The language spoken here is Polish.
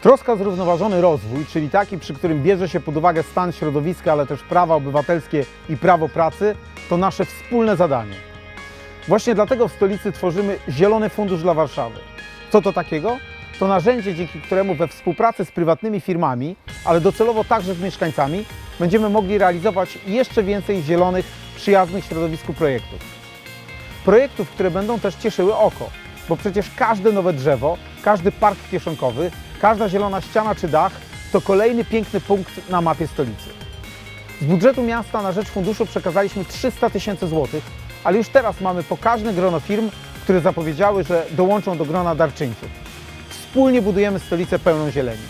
Troska o zrównoważony rozwój, czyli taki, przy którym bierze się pod uwagę stan środowiska, ale też prawa obywatelskie i prawo pracy, to nasze wspólne zadanie. Właśnie dlatego w stolicy tworzymy Zielony Fundusz dla Warszawy. Co to takiego? To narzędzie, dzięki któremu we współpracy z prywatnymi firmami, ale docelowo także z mieszkańcami, będziemy mogli realizować jeszcze więcej zielonych, przyjaznych środowisku projektów. Projektów, które będą też cieszyły oko, bo przecież każde nowe drzewo, każdy park kieszonkowy, każda zielona ściana czy dach to kolejny piękny punkt na mapie stolicy. Z budżetu miasta na rzecz funduszu przekazaliśmy 300 tysięcy złotych, ale już teraz mamy pokaźne grono firm, które zapowiedziały, że dołączą do grona darczyńców. Wspólnie budujemy stolicę pełną zieleni.